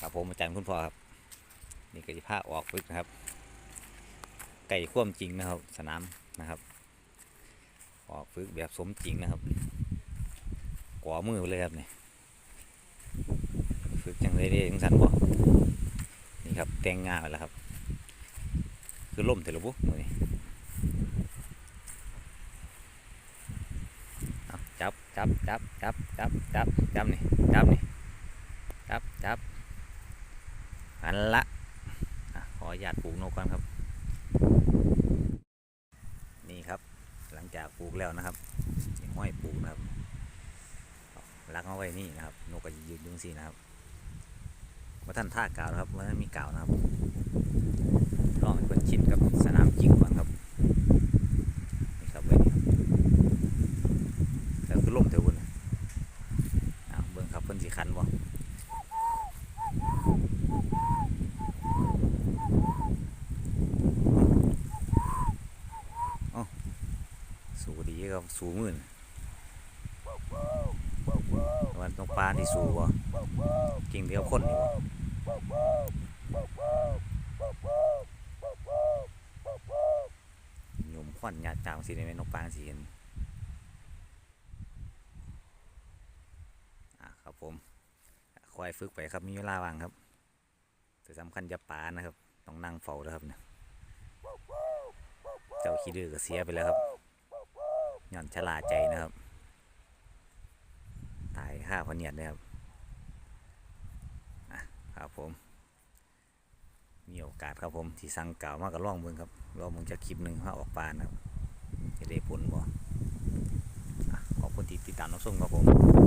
ครับผมอาจารย์คุณพ่อครับ นี่ก็จะพาออกฝึกนะครับ ไก่ข่วมจริงนะครับ สนามนะครับ ออกฝึกแบบสมจริงนะครับก่อมือเลยครับนี่ฝึกจังเลยด้จังสันบ่นี่ครับแต่งงานไปแล้วครับ คือล่มเถอะลูกบุ๊มือนี่จับจับจับจับจับจับจับนี่จับนี่จับจับ อันละขออนุญาตปลูกนกก่อนครับ นี่ครับ หลังจากปลูกแล้วนะครับห้อยปลูกนะครับลักเอาไว้นี่นะครับ นกก็จะยืนยุงสีนะครับว่าท่านท่ากาวนะครับว่าท่านมีกาวนะครับลองเพิ่นชินกับสนามจริงก่อนครับนี่ครับไว้นี่ครับแล้วคือล่มเถอะบุญอ้าเบิ่งครับเพิ่นสิคันบ่สูดี ครับสูหมื่นวันตรงปลาที่สูบ่เก่งเดียวคนนี่บ่หยุ่มควันหยาดจางสิในแม่นกปลาสิเห็นอะครับผมคอยฝึกไปครับมีเวลาว่างครับแต่สำคัญจะปานะครับ ต้องนั่งเฝ้าแล้วครับเนี่ยเจ้าขี้ดื้อก็เสียไปแล้วครับ ย่อนชลาใจนะครับ ตายห้าพะเนียดนะครับครับผม มีโอกาสครับผมที่สั่งเก่ามากกับล่องมึงครับล่องมึงจะคลิปหนึ่งถ้าออกปานครับจะได้ผลบ่ขอบคุณที่ติดตามรับชมครับผม